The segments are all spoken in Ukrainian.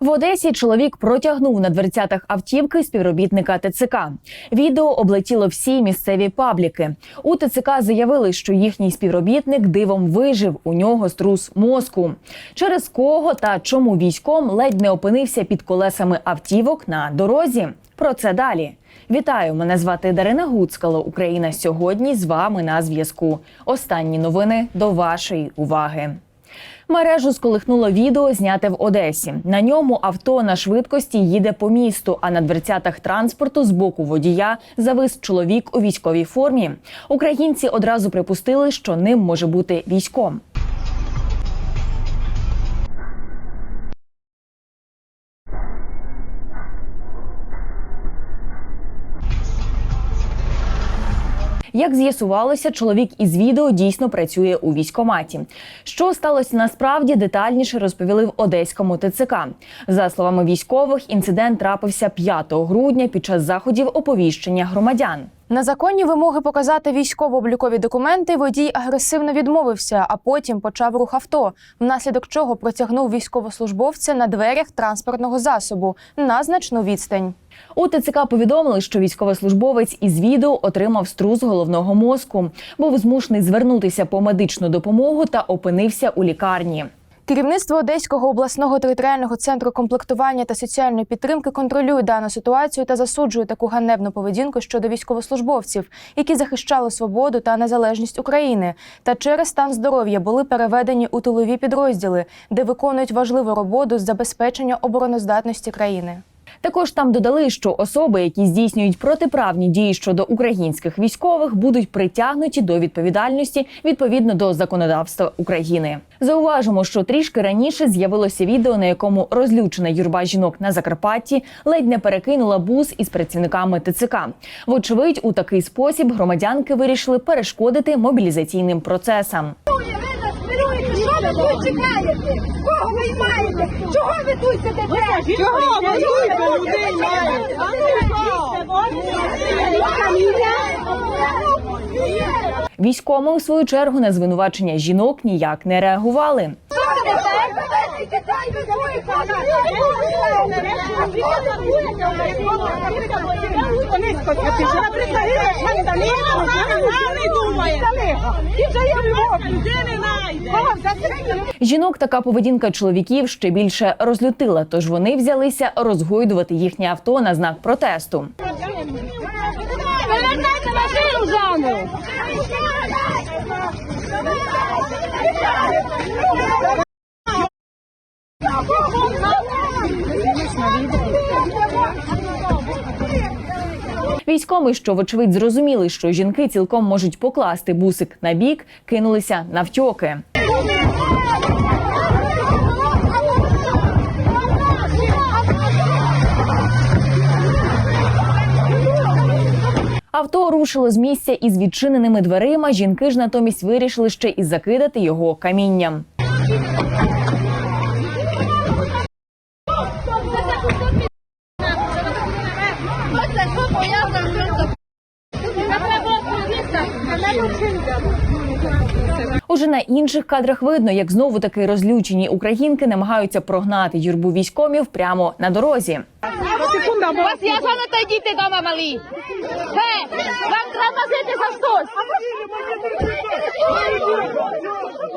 В Одесі чоловік протягнув на дверцятах автівки співробітника ТЦК. Відео облетіло всі місцеві пабліки. У ТЦК заявили, що їхній співробітник дивом вижив. У нього струс мозку. Через кого та чому військом ледь не опинився під колесами автівок на дорозі. Про це далі. Вітаю! Мене звати Дарина Гуцкало. Україна сьогодні з вами на зв'язку. Останні новини до вашої уваги. Мережу сколихнуло відео, зняте в Одесі. На ньому авто на швидкості їде по місту, а на дверцятах транспорту з боку водія завис чоловік у військовій формі. Українці одразу припустили, що ним може бути військом. Як з'ясувалося, чоловік із відео дійсно працює у військкоматі. Що сталося насправді, детальніше розповіли в одеському ТЦК. За словами військових, інцидент трапився 5 грудня під час заходів оповіщення громадян. На законні вимоги показати військово-облікові документи водій агресивно відмовився, а потім почав рух авто, внаслідок чого протягнув військовослужбовця на дверях транспортного засобу на значну відстань. У ТЦК повідомили, що військовослужбовець із відео отримав струс головного мозку, був змушений звернутися по медичну допомогу та опинився у лікарні. Керівництво Одеського обласного територіального центру комплектування та соціальної підтримки контролює дану ситуацію та засуджує таку ганебну поведінку щодо військовослужбовців, які захищали свободу та незалежність України, та через стан здоров'я були переведені у тилові підрозділи, де виконують важливу роботу з забезпечення обороноздатності країни. Також там додали, що особи, які здійснюють протиправні дії щодо українських військових, будуть притягнуті до відповідальності відповідно до законодавства України. Зауважимо, що трішки раніше з'явилося відео, на якому розлючена юрба жінок на Закарпатті ледь не перекинула бус із працівниками ТЦК. Вочевидь, у такий спосіб громадянки вирішили перешкодити мобілізаційним процесам. Що ви тут чекаєте? Кого ви маєте? Чого ви тут сидите? Чого ви тут людей маєте? Військові, у свою чергу, на звинувачення жінок ніяк не реагували. Жінок така поведінка чоловіків ще більше розлютила, тож вони взялися розгойдувати їхнє авто на знак протесту. Передайте машину жану! Військові, що вочевидь зрозуміли, що жінки цілком можуть покласти бусик на бік, кинулися навтьоки. Авто рушило з місця із відчиненими дверима. Жінки ж натомість вирішили ще і закидати його камінням. Уже на інших кадрах видно, як знову таки розлючені українки намагаються прогнати юрбу військомів прямо на дорозі. Вас я саме та діти дома малі. Ге, вам треба жити за щось.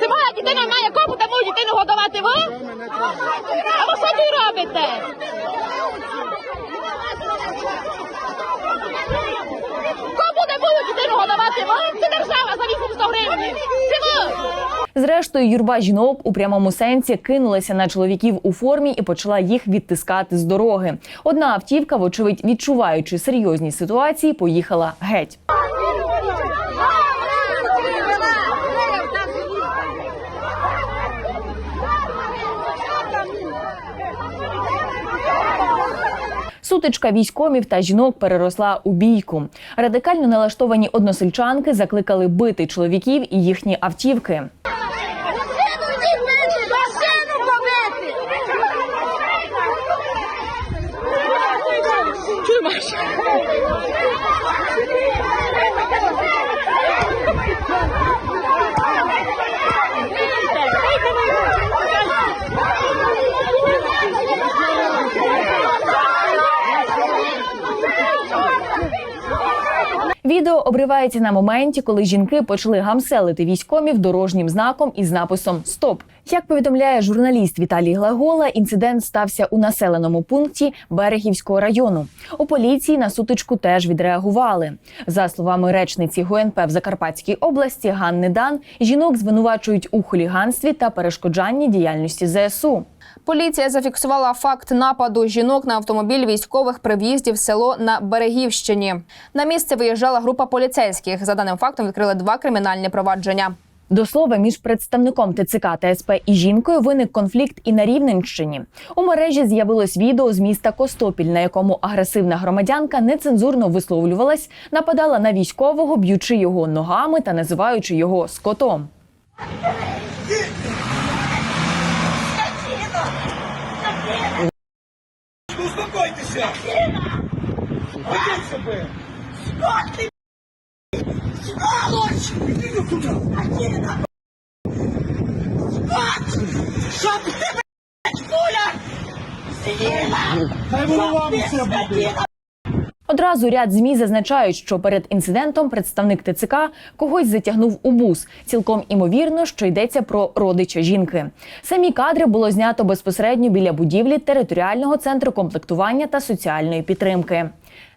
Це моя дитина має кому мою дитину годувати ви? А ви що тут робите? Буде дитину годувати ви? Це держава за 800 гривень. Це ви. Зрештою, юрба жінок у прямому сенсі кинулася на чоловіків у формі і почала їх відтискати з дороги. Одна автівка, вочевидь, відчуваючи серйозні ситуації, поїхала геть. Сутичка військомів та жінок переросла у бійку. Радикально налаштовані односельчанки закликали бити чоловіків і їхні автівки. Машину Відео обривається на моменті, коли жінки почали гамселити військомів дорожнім знаком із написом Стоп. Як повідомляє журналіст Віталій Глагола, інцидент стався у населеному пункті Берегівського району. У поліції на сутичку теж відреагували. За словами речниці ГУНП в Закарпатській області Ганни Дан, жінок звинувачують у хуліганстві та перешкоджанні діяльності ЗСУ. Поліція зафіксувала факт нападу жінок на автомобіль військових при в'їзді в село на Берегівщині. На місце виїжджала група поліцейських. За даним фактом відкрили два кримінальні провадження. До слова, між представником ТЦК та СП і жінкою виник конфлікт і на Рівненщині. У мережі з'явилось відео з міста Костопіль, на якому агресивна громадянка нецензурно висловлювалась, нападала на військового, б'ючи його ногами та називаючи його скотом. Успокойтеся! Ведіть себе! Хай воно вам все буде! Одразу ряд змі зазначають, що перед інцидентом представник ТЦК когось затягнув у бус. Цілком імовірно, що йдеться про родича жінки. Самі кадри було знято безпосередньо біля будівлі територіального центру комплектування та соціальної підтримки.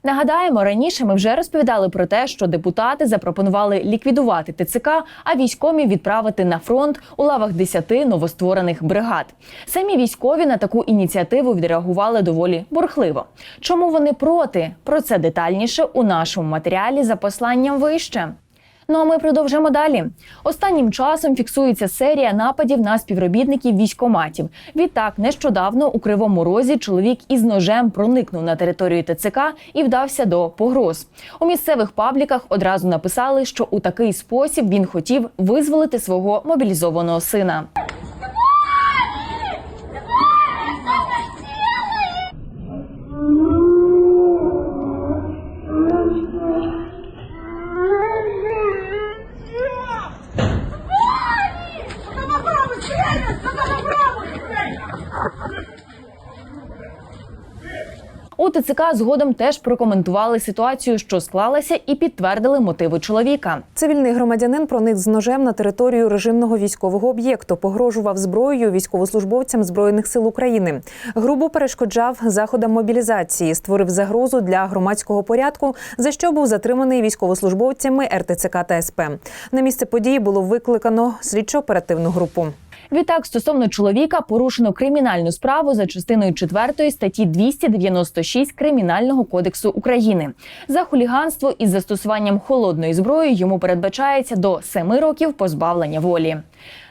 Нагадаємо, раніше ми вже розповідали про те, що депутати запропонували ліквідувати ТЦК, а військові відправити на фронт у лавах 10 новостворених бригад. Самі військові на таку ініціативу відреагували доволі бурхливо. Чому вони проти? Про це детальніше у нашому матеріалі за посланням вище. Ну а ми продовжимо далі. Останнім часом фіксується серія нападів на співробітників військоматів. Відтак, нещодавно у кривому розі чоловік із ножем проникнув на територію ТЦК і вдався до погроз. У місцевих пабліках одразу написали, що у такий спосіб він хотів визволити свого мобілізованого сина. У ТЦК згодом теж прокоментували ситуацію, що склалася, і підтвердили мотиви чоловіка. Цивільний громадянин проник з ножем на територію режимного військового об'єкту, погрожував зброєю військовослужбовцям збройних сил України, грубо перешкоджав заходам мобілізації, створив загрозу для громадського порядку, за що був затриманий військовослужбовцями РТЦК та СП. На місце події було викликано слідчо-оперативну групу. Відтак, стосовно чоловіка порушено кримінальну справу за частиною 4 статті 296 Кримінального кодексу України. За хуліганство із застосуванням холодної зброї йому передбачається до 7 років позбавлення волі.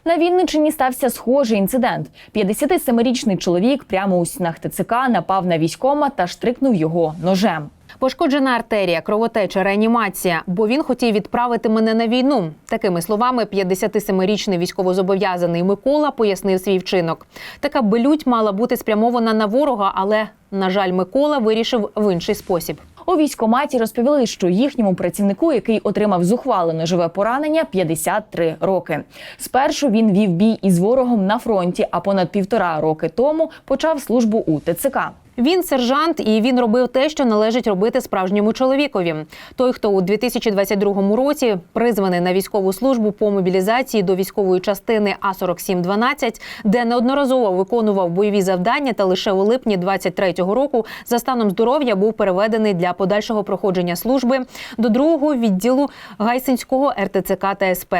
На Вінниччині стався схожий інцидент. 57-річний чоловік прямо у стінах ТЦК напав на військома та штрикнув його ножем. Пошкоджена артерія, кровотеча, реанімація, бо він хотів відправити мене на війну. Такими словами, 57-річний військовозобов'язаний Микола пояснив свій вчинок. Така белють мала бути спрямована на ворога, але на жаль, Микола вирішив в інший спосіб. У військкоматі розповіли, що їхньому працівнику, який отримав зухвале ножове поранення, 53 роки. Спершу він вів бій із ворогом на фронті, а понад півтора роки тому почав службу у ТЦК. Він сержант, і він робив те, що належить робити справжньому чоловікові. Той, хто у 2022 році призваний на військову службу по мобілізації до військової частини А 4712 де неодноразово виконував бойові завдання, та лише у липні 23-го року за станом здоров'я був переведений для подальшого проходження служби до другого відділу Гайсинського РТЦК та СП.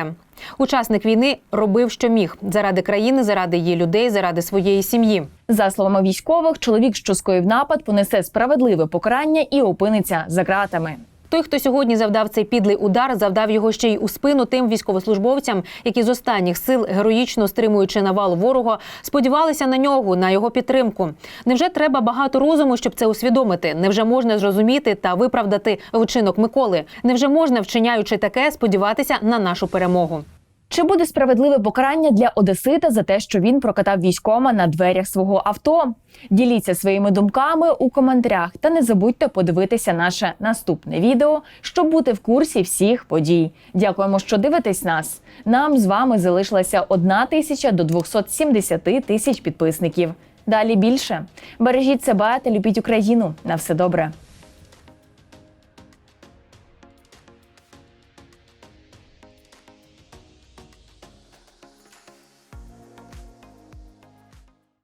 Учасник війни робив, що міг заради країни, заради її людей, заради своєї сім'ї. За словами військових, чоловік, що скоїв напад, понесе справедливе покарання і опиниться за ґратами. Той, хто сьогодні завдав цей підлий удар, завдав його ще й у спину тим військовослужбовцям, які з останніх сил, героїчно стримуючи навал ворога, сподівалися на нього, на його підтримку. Невже треба багато розуму, щоб це усвідомити? Невже можна зрозуміти та виправдати вчинок Миколи? Невже можна, вчиняючи таке, сподіватися на нашу перемогу? Чи буде справедливе покарання для Одесита за те, що він прокатав військома на дверях свого авто? Діліться своїми думками у коментарях та не забудьте подивитися наше наступне відео, щоб бути в курсі всіх подій. Дякуємо, що дивитесь нас. Нам з вами залишилася одна тисяча до 270 тисяч підписників. Далі більше бережіть себе та любіть Україну. На все добре.